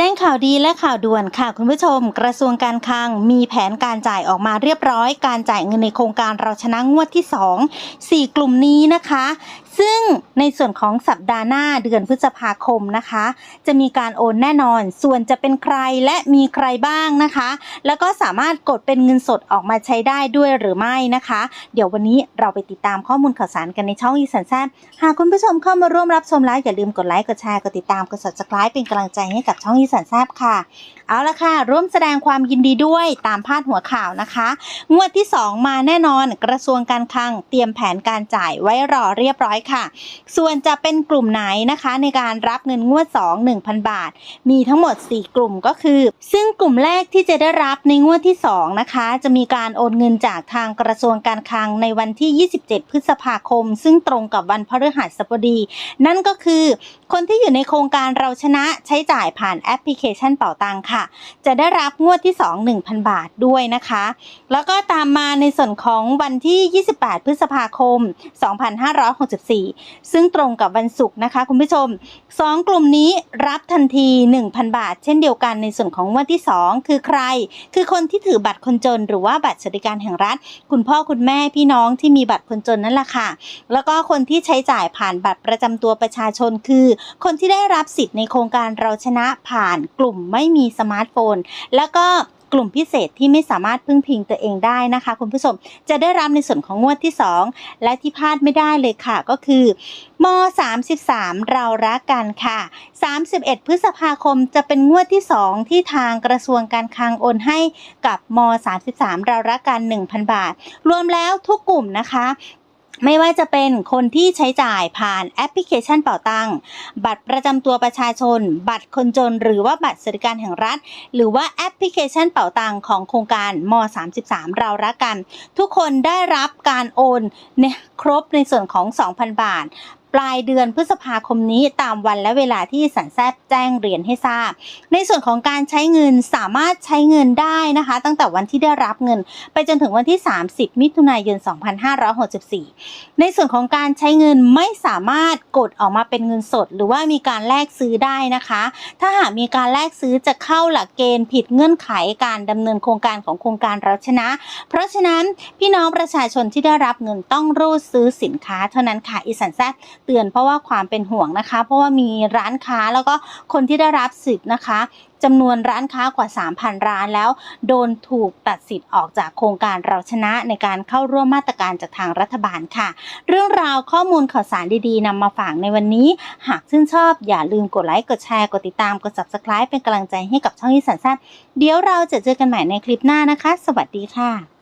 แจ้ง ข่าวดีและข่าวด่วนค่ะคุณผู้ชม กระทรวงการคลังมีแผนการจ่ายออกมาเรียบร้อย การจ่ายเงินในโครงการเราชนะงวดที่ 2 4 กลุ่มนี้นะคะ ซึ่งในส่วนของสัปดาห์หน้าเดือนพฤษภาคมนะคะ จะมีการโอนแน่นอน ส่วนจะเป็นใครและมีใครบ้างนะคะ แล้วก็สามารถกดเป็นเงินสดออกมาใช้ได้ด้วยหรือไม่นะคะ เดี๋ยววันนี้เราไปติดตามข้อมูลข่าวสารกันในช่องอีสันแซบหากคุณผู้ชมเข้ามาร่วมรับชมแล้วอย่าลืมกดไลค์กดแชร์กดติดตามกด subscribe เป็นกำลังใจให้กับช่องอีสันแซบค่ะ เอาละค่ะ ร่วมแสดงความยินดีด้วยตามพาดหัวข่าวนะคะ งวดที่ 2 มาแน่นอนกระทรวงการคลังเตรียมแผนการจ่ายไว้รอเรียบร้อยค่ะ ส่วนจะเป็นกลุ่มไหนนะคะ ในการรับเงินงวด 2 1,000 บาท มีทั้งหมด 4 กลุ่มก็คือ ซึ่งกลุ่มแรกที่จะได้รับในงวดที่ 2 นะคะ จะมีการโอนเงินจากทางกระทรวงการคลังในวันที่ 27 พฤษภาคม ซึ่งตรงกับวันพฤหัสบดี นั่นก็คือ คนที่อยู่ในโครงการเราชนะใช้จ่ายผ่านแอปพลิเคชันเป่าตังค่ะ จะได้รับงวดที่ 2 1,000 บาทด้วยนะคะ แล้วก็ตามมาในส่วนของวันที่ 28 พฤษภาคม 2564 ซึ่งตรงกับวันศุกร์นะคะ คุณผู้ชม 2 กลุ่มนี้รับทันที 1,000 บาท เช่นเดียวกันในส่วนของวันที่ 2 คือใคร คือคนที่ถือบัตรคนจน หรือว่าบัตรสวัสดิการแห่งรัฐ คุณพ่อคุณแม่พี่น้องที่มีบัตรคนจนนั่นแหละค่ะ แล้วก็คนที่ใช้จ่ายผ่านบัตรประจำตัวประชาชนคือ คนที่ได้รับสิทธิ์ในโครงการเราชนะผ่านกลุ่มไม่มีสมาร์ทโฟน แล้วก็กลุ่มพิเศษที่ไม่สามารถพึ่งพิงตัวเองได้นะคะ คุณผู้ชมจะได้รับในส่วนของงวดที่ 2 และที่พลาดไม่ได้เลยค่ะ ก็คือม 33 เรารักกันค่ะ 31 พฤษภาคมจะเป็นงวดที่ 2 ที่ทางกระทรวงการคลังโอนให้กับม 33 เรารักกัน 1,000 บาท รวมแล้วทุกกลุ่มนะคะ ไม่ว่าจะเป็นคนที่ใช้จ่ายผ่านแอปพลิเคชันเป่าตังบัตรประจำตัวประชาชน บัตรคนจน หรือว่าบัตรสวัสดิการแห่งรัฐ หรือว่าแอปพลิเคชันเป่าตังของโครงการม 33 เรารักกัน ทุกคนได้รับการโอนเนี่ยครบในส่วนของ 2,000 บาท ปลายเดือนพฤษภาคมนี้ตามวันและเวลาที่สันแซบแจ้งเรียนให้ทราบ ในส่วนของการใช้เงินสามารถใช้เงินได้นะคะ ตั้งแต่วันที่ได้รับเงิน ไปจนถึงวันที่ 30 มิถุนายน 2564 ในส่วนของการใช้เงินไม่สามารถกดออกมาเป็นเงินสด หรือว่ามีการแลกซื้อได้นะคะ ถ้าหากมีการแลกซื้อจะเข้าหลักเกณฑ์ผิดเงื่อนไขการดำเนินโครงการของโครงการเราชนะ เพราะฉะนั้นพี่น้องประชาชนที่ได้รับเงินต้องรูดซื้อสินค้าเท่านั้นค่ะอีสันแซบ เตือนเพราะว่าความเป็นห่วงนะคะ เพราะว่ามีร้านค้าแล้วก็คนที่ได้รับสิทธิ์นะคะจำนวนร้านค้ากว่า 3,000 ร้านแล้ว โดนถูกตัดสิทธิ์ออกจากโครงการเราชนะในการเข้าร่วมมาตรการจากทางรัฐบาลค่ะ เรื่องราวข้อมูลข่าวสารดีๆนำมาฝากในวันนี้ หากชื่นชอบอย่าลืมกดไลค์ กดแชร์ กดติดตาม กด subscribe เป็นกำลังใจให้กับช่องอีสันแซบเดี๋ยวเราจะเจอกันใหม่ในคลิปหน้านะคะ สวัสดีค่ะ